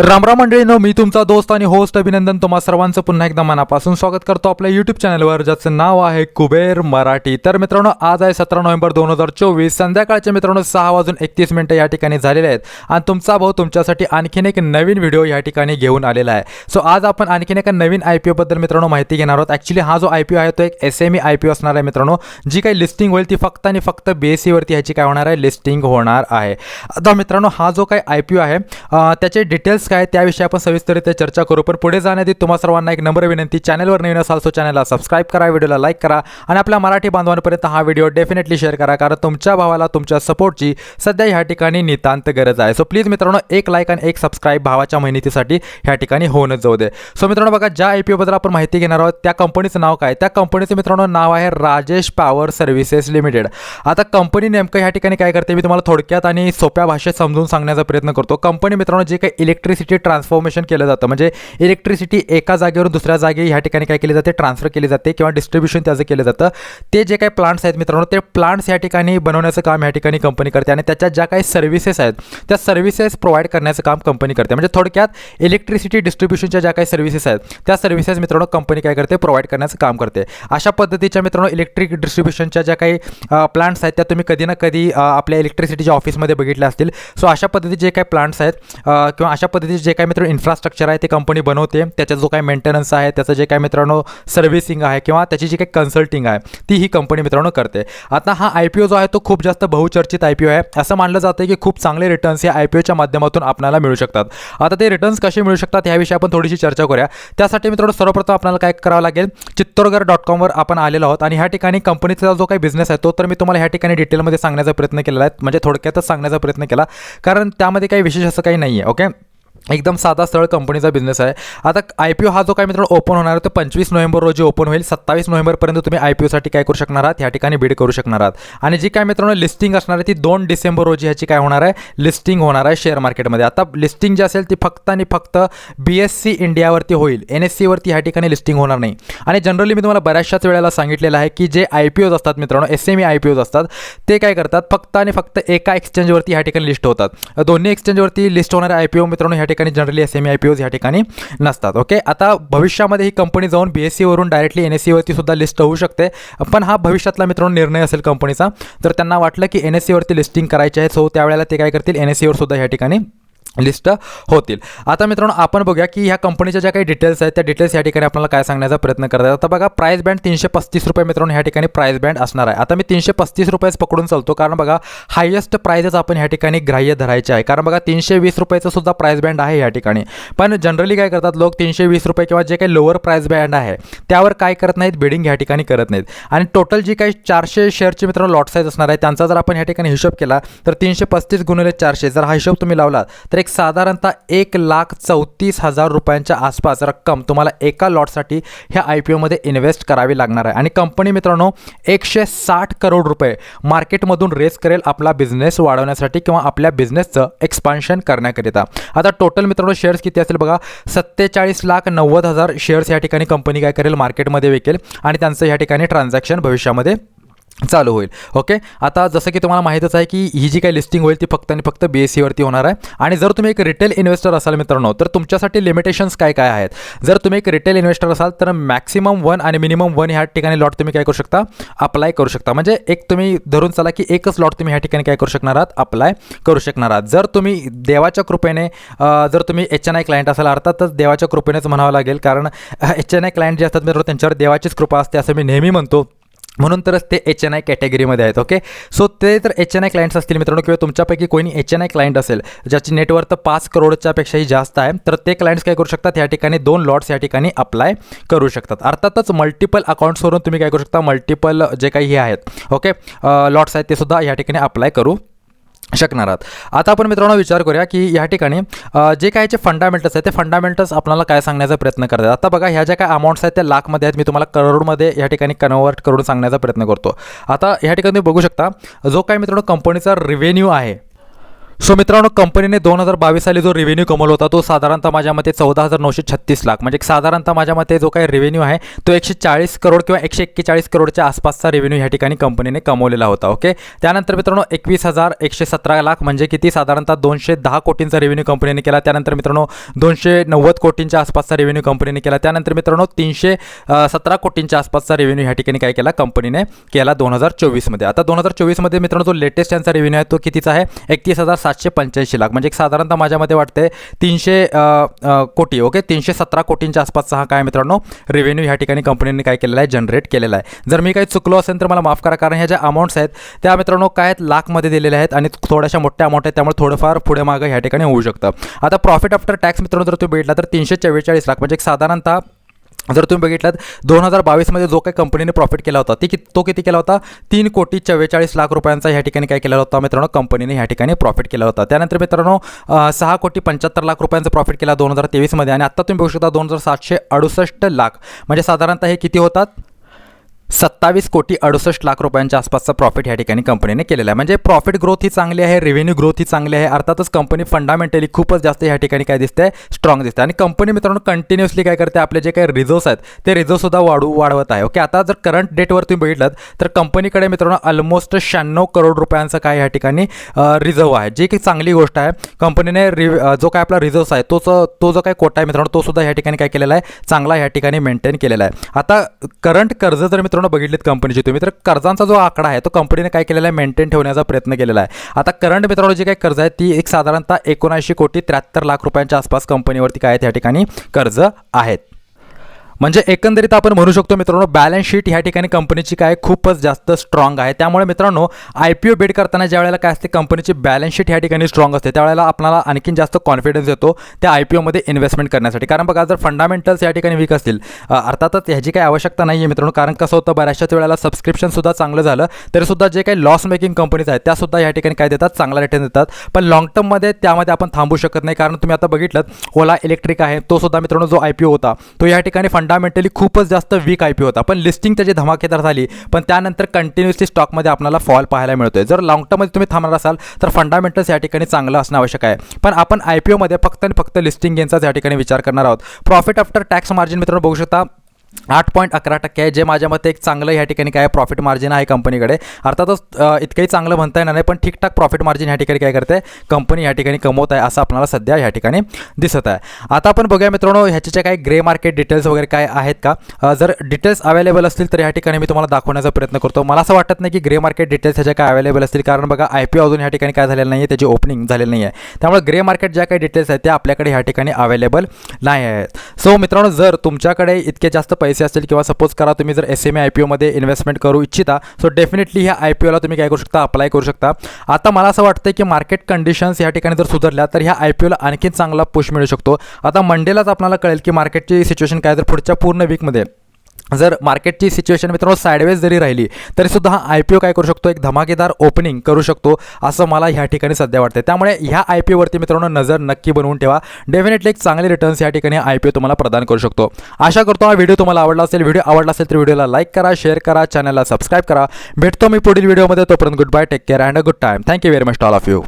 तर रामराम मंडळीनं मी तुमचा दोस्त आणि होस्ट अभिनंदन तुम्हा सर्वांचं पुन्हा एकदा मनापासून स्वागत करतो आपल्या यूट्यूब चॅनलवर ज्याचं नाव आहे कुबेर मराठी. तर मित्रांनो आज आहे सतरा नोव्हेंबर दोन हजार चोवीस. संध्याकाळचे मित्रांनो सहा वाजून एकतीस मिनटं या ठिकाणी झालेले आहेत. आणि तुमचा भाऊ तुमच्यासाठी आणखीन एक नवीन व्हिडिओ या ठिकाणी घेऊन आलेला आहे. सो आज आपण आणखीन एका नवीन आय पी ओबद्दल मित्रांनो माहिती घेणार आहोत. ॲक्च्युली हा जो आय पी ओ आहे तो एक S M E I P O असणार आहे मित्रांनो. जी काही लिस्टिंग होईल ती फक्त आणि फक्त बी एस सीवरती ह्याची काय होणार आहे लिस्टिंग होणार आहे. आता मित्रांनो हा जो काही आय पी ओ आहे त्याचे डिटेल्स काय त्याविषयी आपण सविस्तरित्या चर्चा करू. पण पुढे जाण्याआधी तुम्हा सर्वांना एक नंबर विनंती. चॅनलवर नवीन असाल सो चॅनलला सबस्क्राईब करा व्हिडिओला लाईक करा आणि आपल्या मराठी बांधवांपर्यंत हा व्हिडिओ डेफिनेटली शेअर करा. कारण तुमच्या भावाला तुमच्या सपोर्टची सध्या ह्या ठिकाणी नितांत गरज आहे. सो प्लीज मित्रांनो एक लाईक आणि एक सबस्क्राईब भावाच्या मेहनतीसाठी ह्या ठिकाणी होऊनच जाऊ दे. सो मित्रांनो बघा ज्या आय पी ओबद्दल आपण माहिती घेणार आहोत त्या कंपनीचं नाव काय? त्या कंपनीचं मित्रांनो नाव आहे राजेश पॉवर सर्व्हिसेस लिमिटेड. आता कंपनी नेमकं ह्या ठिकाणी काय करते? मी तुम्हाला थोडक्यात आणि सोप्या भाषेत समजून सांगण्याचा प्रयत्न करतो. कंपनी मित्रांनो जे काही इलेक्ट्रिसिटी ट्रान्सफॉर्मेशन केलं जातं. म्हणजे इलेक्ट्रिसिटी एका जागेवरून दुसऱ्या जागी ह्या ठिकाणी काय केली जाते? ट्रान्सफर केली जाते किंवा डिस्ट्रीब्युशन त्याचं केलं जातं. ते जे काही प्लांट्स आहेत मित्रांनो ते प्लांट्स या ठिकाणी बनवण्याचं काम या ठिकाणी कंपनी करते आणि त्याच्या ज्या काही सर्व्हिसेस आहेत त्या सर्व्हिसेस प्रोव्हाइड करण्याचं काम कंपनी करते. म्हणजे थोडक्यात इलेक्ट्रिसिटी डिस्ट्रीब्युशनच्या ज्या काही सर्व्हिसेस आहेत त्या सर्व्हिसेस मित्रांनो कंपनी काय करते? प्रोव्हाइड करण्याचं काम करते. अशा पद्धतीच्या मित्रांनो इलेक्ट्रिक डिस्ट्रीब्युशनच्या ज्या काही प्लांट्स आहेत त्या तुम्ही कधी ना कधी आपल्या इलेक्ट्रिसिटीच्या ऑफिसमध्ये बघितल्या असतील. सो अशा पद्धतीचे जे काही प्लांट्स आहेत किंवा अशा पद्धतीचे जे काही मित्रांनो इन्फ्रास्ट्रक्चर आहे ते कंपनी बनवते त्याचा जो काही मेंटेनन्स आहे त्याचं जे काही मित्रांनो सर्व्हिसिंग आहे किंवा त्याची जी काही कन्सल्टिंग आहे ती ही कंपनी मित्रांनो करते. आता हा आय पी ओ जो आहे तो खूप जास्त बहुचर्चित आय पी ओ आहे. असं मानलं जातं की खूप चांगले रिटर्न्स या आय पी ओच्या माध्यमातून आपल्याला मिळू शकतात. आता ते रिटर्न्स कसे मिळू शकतात याविषयी आपण थोडीशी चर्चा करूया. त्यासाठी मित्रांनो सर्वप्रथम आपल्याला काय करावं लागेल चित्तोरगड डॉट कॉमवर आपण आलेलो आहोत आणि ह्या ठिकाणी कंपनीचा जो काही बिझनेस आहे तो तर मी तुम्हाला ह्या ठिकाणी डिटेलमध्ये सांगण्याचा प्रयत्न केलेला आहे. म्हणजे थोडक्यातच सांगण्याचा प्रयत्न केला. कारण त्यामध्ये काही विशेष असं काही नाही आहे ओके एकदम साधा सरळ कंपनीचा बिझनेस आहे. आता आय पी ओ हा जो काय मित्रांनो ओपन होणार आहे तो पंचवीस नोव्हेंबर रोजी ओपन होईल. सत्तावीस नोव्हेंबरपर्यंत तुम्ही आय पी ओसाठी काय करू शकणार आहात? या ठिकाणी बीड करू शकणार आहात. आणि जी काय मित्रांनो लिस्टिंग असणार आहे ती दोन डिसेंबर रोजी ह्याची काय होणार आहे? लिस्टिंग होणार आहे शेअर मार्केटमध्ये आता लिस्टिंग जी असेल ती फक्त आणि फक्त बी एस सी इंडियावरती होईल. एन एस सीवरती ह्या ठिकाणी लिस्टिंग होणार नाही. आणि जनरली मी तुम्हाला बऱ्याचशाच वेळेला सांगितलेलं आहे की जे आय पी ओज असतात मित्रांनो S M E I P Os असतात ते काय करतात? फक्त आणि फक्त एका एक्सचेंजवरती ह्या ठिकाणी लिस्ट होतात. दोन्ही एक्सचेंजवरती लिस्ट होणारे आय पी ओ मित्रांनो ह्या ठिकाणी generally S M I P Os ह्या ठिकाणी नसतात ओके आता भविष्यामध्ये ही कंपनी जाऊन बी एस सीवरून डायरेक्टली एन एस सीवरती सुद्धा लिस्ट होऊ शकते. पण हा भविष्यातला मित्रांनो निर्णय असेल कंपनीचा तर त्यांना वाटलं की एन एस सीवरती लिस्टिंग करायची आहे सो त्यावेळेला ते काय करतील? एन एस सीवर सुद्धा ह्या ठिकाणी लिस्ट होतील. आता मित्रांनो आपण बघूया की ह्या कंपनीच्या ज्या काही डिटेल्स आहेत त्या डिटेल्स या ठिकाणी आपल्याला काय सांगण्याचा प्रयत्न करतात आता बघा प्राईस बँड तीनशे पस्तीस रुपये मित्रांनो ह्या ठिकाणी प्राईस बँड असणार आहे. आता मी तीनशे पस्तीस रुपयेच पकडून चालतो कारण बघा हायेस्ट प्राईजेस आपण ह्या ठिकाणी ग्राह्य धरायचे आहे. कारण बघा तीनशे वीस रुपयाचं सुद्धा प्राईस बँड आहे या ठिकाणी. पण जनरली काय करतात लोक तीनशे वीस रुपये किंवा जे काही लोअर प्राईस बँड आहे त्यावर काय करत नाहीत बिडिंग ह्या ठिकाणी करत नाहीत. आणि टोटल जी काही चारशे शेअरची मित्रांनो लॉट साईज असणार आहे त्यांचा जर आपण ह्या ठिकाणी हिशोब केला तर तीनशे पस्तीस गुणिले चारशे जर हा हिशोब तुम्ही लावला तर एक साधारणतः एक लाख चौतीस हजार रुपयांच्या आसपास रक्कम तुम्हाला एका लॉटसाठी ह्या आय पी ओमध्ये इन्व्हेस्ट करावी लागणार आहे. आणि कंपनी मित्रांनो एकशे साठ करोड रुपये मार्केटमधून रेस करेल आपला बिझनेस वाढवण्यासाठी किंवा आपल्या बिझनेसचं एक्सपान्शन करण्याकरिता. आता टोटल मित्रांनो शेअर्स किती असेल बघा? सत्तेचाळीस लाख नव्वद हजार शेअर्स या ठिकाणी कंपनी काय करेल? मार्केटमध्ये विकेल आणि त्यांचं या ठिकाणी ट्रान्झॅक्शन भविष्यामध्ये चालू होईल. ओके आता जसं की तुम्हाला माहीतच आहे की ही जी काही लिस्टिंग होईल ती फक्त आणि फक्त बी एस सीवरती होणार आहे. आणि जर तुम्ही एक रिटेल इन्व्हेस्टर असाल मित्रांनो तर तुमच्यासाठी लिमिटेशन्स काय काय आहेत? जर तुम्ही एक रिटेल इन्व्हेस्टर असाल तर मॅक्सिमम वन आणि मिनिमम वन ह्या ठिकाणी लॉट तुम्ही काय करू शकता? अप्लाय करू शकता. म्हणजे एक तुम्ही धरून चला की एकच लॉट तुम्ही ह्या ठिकाणी काय करू शकणार आहात? अप्लाय करू शकणार आहात. जर तुम्ही देवाच्या कृपेने जर तुम्ही एच एन आय क्लायंट असाल अर्थातच देवाच्या कृपेनेच म्हणावं लागेल. कारण एच एन आय क्लायंट जे असतात मित्रांनो त्यांच्यावर देवाचीच कृपा असते असं मी नेहमी म्हणतो. म्हणून तरच ते एच एन आय कॅटेगरीमध्ये आहेत ओके सो ते तर एच एन आय क्लायंट्स असतील मित्रांनो किंवा तुमच्यापैकी कोणी एच एन आय क्लायंट असेल ज्याची नेटवर्थ पाच करोडच्या पेक्षाही जास्त आहे तर ते क्लायंट्स काय करू शकतात? या ठिकाणी दोन लॉट्स या ठिकाणी अप्लाय करू शकतात. अर्थातच मल्टिपल अकाउंट्सवरून तुम्ही काय करू शकता? मल्टिपल जे काही हे आहेत ओके लॉट्स आहेत ते सुद्धा या ठिकाणी अप्लाय करू शकणार आहात आता आपण मित्रांनो विचार करूया की या ठिकाणी अ, जे काही फंडामेंटल्स आहेत ते फंडामेंटल्स आपल्याला काय सांगण्याचा प्रयत्न करतात? आता बघा ह्या ज्या काय अमाऊंट्स आहेत त्या लाखमध्ये आहेत मी तुम्हाला करोडमध्ये या ठिकाणी कन्वर्ट करून सांगण्याचा प्रयत्न करतो. आता ह्या ठिकाणी बघू शकता जो काय मित्रांनो कंपनीचा रिव्हेन्यू आहे सो मित्रांनो कंपनीने दोन हजार बावीस साली जो रेव्हेन्यू कमवला होता तो साधारणतः माझ्या मते चौदा हजार नऊशे छत्तीस लाख. म्हणजे साधारणतः माझ्या मते जो काही रेव्हेन्यू आहे तो एकशे चाळीस करोड किंवा एकशे एक्केचाळीस करोडच्या आसपासचा रेव्हेन्यू ह्या ठिकाणी कंपनीने कमवलेला होता ओके त्यानंतर मित्रांनो एकवीस हजार एकशे सतरा लाख म्हणजे किती? साधारणतः दोनशे दहा कोटींचा रेव्हेन्यू कंपनीने केला. त्यानंतर मित्रांनो दोनशे नव्वद कोटींच्या आसपासचा रेव्हेन्यू कंपनीने केला. त्यानंतर मित्रांनो तीनशे सतरा कोटींच्या आसपासचा रेव्हेन्यू ह्या ठिकाणी काय केला? कंपनीने केला दोन हजार चोवीसमध्ये. आता दोन हजार चोवीसमध्ये मित्रांनो जो लेटेस्ट यांचा रेव्हेन्यू आहे तो कितीचा आहे? एकतीस हजार सातशे पंच्याऐंशी लाख. म्हणजे एक साधारणतः माझ्यामध्ये वाटते तीनशे कोटी ओके? तीनशे सतरा कोटींच्या आसपासचा हा काय मित्रांनो? रेव्हेन्यू ह्या ठिकाणी कंपनीने काय केलेला आहे? जनरेट केलेला आहे. जर मी काही चुकलो असेल तर मला माफ करा कारण ह्या ज्या अमाऊंट्स आहेत त्या मित्रांनो काय आहेत? लाखमध्ये दिलेल्या आहेत आणि थोड्याशा मोठ्या अमाऊंट आहेत त्यामुळे थोडंफार पुढे मागं ह्या ठिकाणी होऊ शकतं. आता प्रॉफिट आफ्टर टॅक्स मित्रांनो जर तुम्ही भेटला तर तीनशे चव्वेचाळीस लाख म्हणजे एक साधारणतः जर तुम्ही बघितलात दोन हजार बावीसमध्ये जो काही कंपनीने प्रॉफिट केला होता ती कि तो किती केला होता? तीन कोटी चव्वेचाळीस लाख रुपयांचा ह्या ठिकाणी काय केला होता मित्रांनो? कंपनीने ह्या ठिकाणी प्रॉफिट केला होता. त्यानंतर मित्रांनो सहा कोटी पंच्याहत्तर लाख रुपयांचा प्रॉफिट केला दोन हजार तेवीसमध्ये. आणि आत्ता तुम्ही बघू शकता दोन हजार सातशे अडुसष्ट लाख. म्हणजे साधारणतः हे किती होतात? सत्तावीस कोटी अडुसष्ट लाख रुपयांच्या आसपासचा प्रॉफिट या ठिकाणी कंपनीने केलेला आहे. म्हणजे प्रॉफिट ग्रोथ ही चांगली आहे रेव्हेन्यू ग्रोथ ही चांगली आहे. अर्थातच कंपनी फंडामेंटली खूपच जास्त या ठिकाणी काय दिसते स्ट्रॉंग दिसते आणि कंपनी मित्रांनो कंटिन्युअसली काय करते आपले जे काही रिझर्व्स आहेत ते रिझर्वसुद्धा वाढू वाढवत आहे. ओके आता जर करंट डेटवर तुम्ही बघितलं तर कंपनीकडे मित्रांनो ऑलमोस्ट शहाण्णव करोड रुपयांचं काय या ठिकाणी रिझर्व आहे. जी की चांगली गोष्ट आहे. कंपनीने रिव जो काय आपला रिझर्व्स आहे तोच तो जो काय कोटा आहे मित्रांनो तो सुद्धा या ठिकाणी काय केलेला आहे चांगला या ठिकाणी मेंटेन केलेला आहे. आता करंट कर्ज जर मित्रांनो बघितलेत कंपनीचे तुम्ही तर कर्जांचा जो आकडा आहे तो कंपनीने काय केलेला आहे? मेंटेन ठेवण्याचा प्रयत्न केलेला आहे. आता करंट मित्रांनो जी काही कर्ज आहे ती एक साधारणतः एकोणऐंशी कोटी त्र्याहत्तर लाख रुपयांच्या आसपास कंपनीवरती काय त्या ठिकाणी कर्ज आहेत. म्हणजे एकंदरीत आपण म्हणू शकतो मित्रांनो बॅलन्स शीट ह्या ठिकाणी कंपनीची काय खूपच जास्त स्ट्रॉंग आहे. त्यामुळे मित्रांनो आय पी ओ बेड करताना ज्या वेळेला काय असते कंपनीची बॅलन्स शीट ह्या ठिकाणी स्ट्रॉंग असते त्यावेळेला आपल्याला आणखीन जास्त कॉन्फिडन्स येतो त्या आय पी ओमध्ये इन्व्हेस्टमेंट करण्यासाठी. कारण बघा जर फंडामेंटल्स या ठिकाणी वीक असतील अर्थातच ह्याची काही आवश्यकता नाही आहे मित्रांनो कारण कसं होतं बऱ्याचशाच वेळेला सबस्क्रिप्शनसुद्धा चांगलं झालं तरीसुद्धा जे काही लॉस मेकिंग कंपनीज आहेत त्यासुद्धा या ठिकाणी काय देतात चांगला रिटर्न देतात. पण लॉंग टर्ममध्ये त्यामध्ये आपण थांबू शकत नाही कारण तुम्ही आता बघितलं ओला इलेक्ट्रिक आहे तो सुद्धा मित्रांनो जो आय पी ओ होता तो या ठिकाणी फंड फंडामेंटली खूपच जास्त वीक आय पी होता. पण लिस्टिंग त्याची धमाकेदार झाली पण त्यानंतर कंटिन्युअसली स्टॉकमध्ये आपल्याला फॉल पाहायला मिळतोय. जर लॉंग टर्ममध्ये तुम्ही थांबणार असाल तर फंडामेंटल्स या ठिकाणी चांगलं असणं आवश्यक आहे. पण आपण आय पी ओमध्ये फक्त आणि फक्त लिस्टिंग गेनचाच या ठिकाणी विचार करणार आहोत. प्रॉफिट आफ्टर टॅक्स मार्जिन मित्रांनो बघू शकता. आठ पॉईंट अकरा टक्के आहे. जे माझ्या मते एक चांगलं या ठिकाणी काय प्रॉफिट मार्जिन आहे कंपनीकडे. अर्थातच इतकंही चांगलं म्हणता येणार नाही पण ठीकठाक प्रॉफिट मार्जिन या ठिकाणी काय करते? कंपनी या ठिकाणी कमवत आहे असं आपल्याला सध्या या ठिकाणी दिसत आहे. आता आपण बघूया मित्रांनो ह्याचे जे काही ग्रे मार्केट डिटेल्स वगैरे काय आहेत का? जर डिटेल्स अवेलेबल असतील तर या ठिकाणी मी तुम्हाला दाखवण्याचा प्रयत्न करतो. मला असं वाटत नाही की ग्रे मार्केट डिटेल्स ह्याच्या काय अवेलेबल असतील कारण बघा आय पी अजून या ठिकाणी काय झालेलं नाही आहे त्याची ओपनिंग झालेलं नाही आहे त्यामुळे ग्रे मार्केट ज्या काही डिटेल्स आहेत त्या आपल्याकडे ह्या ठिकाणी अवेलेबल नाही आहेत. सो मित्रांनो जर तुमच्याकडे इतके जास्त पैसे असतील किंवा सपोज करा तुम्ही जर एस एम आय पी ओमध्ये इन्व्हेस्टमेंट करू इच्छिता सो डेफिनेटली ह्या आय पी ओला तुम्ही काय करू शकता अप्लाय करू शकता. आता मला असं वाटतं की मार्केट कंडिशन्स या ठिकाणी जर सुधारल्या तर ह्या आय पी ओला आणखीन चांगला पुश मिळू शकतो. आता मंडेलाच आपल्याला कळेल की मार्केटची सिच्युएशन काय तर पुढच्या पूर्ण वीकमध्ये जर मार्केटची सिच्युएशन मित्रांनो साईडवेज जरी राहिली तरी सुद्धा हा आय पी ओ काय करू शकतो? एक धमाकेदार ओपनिंग करू शकतो असं मला ह्या ठिकाणी सध्या वाटते त्यामुळे ह्या आय पी ओवरती मित्रांनो नजर नक्की बनवून ठेवा. डेफिनेटली एक चांगले रिटर्न्स या ठिकाणी आय पी ओ तुम्हाला प्रदान करू शकतो. आशा करतो हा व्हिडिओ तुम्हाला आवडला असेल. व्हिडिओ आवडला असेल तर व्हिडिओला लाईक करा शेअर करा चॅनलला सबस्क्राईब करा. भेटतो मी पुढील व्हिडिओमध्ये तोपर्यंत good bye take care and a good time thank you very much all of you